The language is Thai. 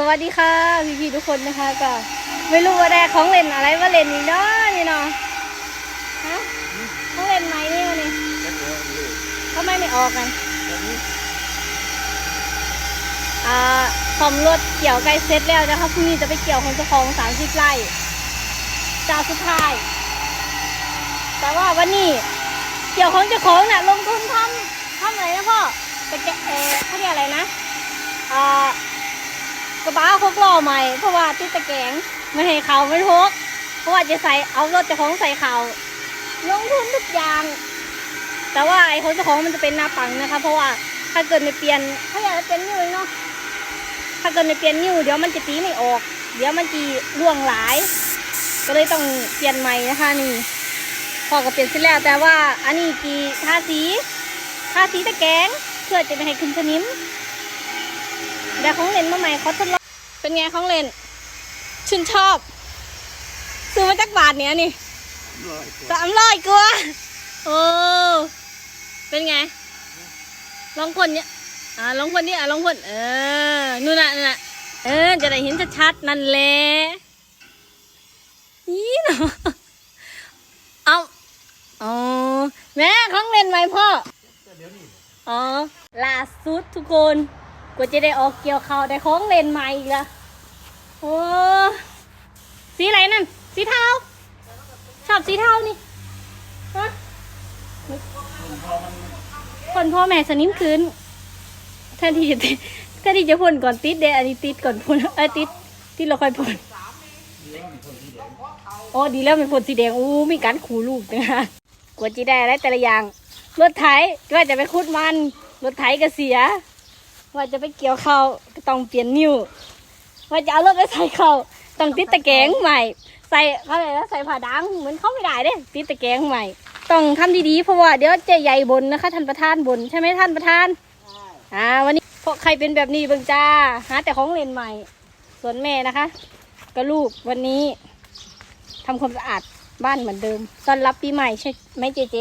สวัสดีค่ะพี่พี่ๆทุกคนนะคะก็ไม่รู้ว่าได้ของเล่นอะไรมาเล่นอีกเนาะนี่เนาะฮะของเล่นไหมนี่วะนี่ทำไมไม่ออกกันอ่าซ่อมรถเกี่ยวใกล้เสร็จแล้วนะคะพรุ่งนี้จะไปเกี่ยวของเจ้าของสามสิบไร่จ้าสุดท้าย แต่ว่าวันนี้เกี่ยวของเจ้าของน่ะลงทุนทำทำอะไรนะพ่อตะแกะเออเขาเรียกอะไรนะอ่า กระบะพกล้อใหม่เพราะว่าติดตะแกงไม่ให้เขาไม่พกเพราะว่าจะใส่เอารถเจ้าของใส่เขาลงทุนทุกอย่าง แต่ว่าไอ้ของเจ้าของมันจะเป็นหน้าปังนะคะ เพราะว่าถ้าเกิดไม่เปลี่ยนเขาอยากจะเปลี่ยนนิ้วเองเนาะถ้าเกิดไม่เปลี่ยนนิ้วเดี๋ยวมันจะตีไม่ออก เดี๋ยวมันจีร่วงหลาย ก็เลยต้องเปลี่ยนใหม่นะคะนี่พอก็เปลี่ยนเสร็จแล้วแต่ว่าอันนี้กีทาสีทาสีตะแกงเพื่อจะไม่ให้ขึ้นสนิมเดี๋ยวของเล่นมาใหม่เขาทดลอง เป็นไงของเล่น ชื่นชอบ ซื้อมาจากบาทเนี้ยนี่สามร้อยกว่าโอ้เป็นไง ลองคนเนี้ยอ่าลองคนนี้อะลองคนเออนู่นน่ะนู่นน่ะเออจะได้เห็นชัดๆนั่นแหละนี่เนาะเอาอ๋อแม่ของเล่นไหมพ่ออ๋อล่าสุดทุกคนกว่าจะได้ออกเกี่ยวเขาวได้ของเล่นใหม่อีกละ โอ้สีอะไรนั่น สีเทาชอบสีเทานี่ฮะคนพ่อแม่สนิมคืนแทนที่จะแทนที่จะพ่นก่อนติดเดอันนี้ติดก่อนพ่นเออติดติดเราค่อยพ่นโอ้ดีแล้วเป็นผลสีแดงอู้มีการขูลูกนะคะกว่าจะได้อะไรแต่ละอย่างรถไถว่าจะไปคุดมันรถไถก็เสีย ว่าจะไปเกี่ยวเขาวก็ต้องเปลี่ยนนิ้ว ว่าจะเอารถไปใส่เขาวต้องติดตะแกรงใหม่ ใส่เขาเลยนะใส่ผ้าดังเหมือนเขาไม่ได้เด้ติดตะแกรงใหม่ ต้องทำดีๆเพราะว่าเดี๋ยวเจะใหญ่บนนะคะ ท่านประธานบนใช่ไหมท่านประธานอ่าวันนี้พวกใครเป็นแบบนี้เบิ่งจ้าหาแต่ของเล่นใหม่ ส่วนแม่นะคะก็ลูกวันนี้ทำความสะอาดบ้านเหมือนเดิมต้อนรับปีใหม่ใช่ไหมเจเจ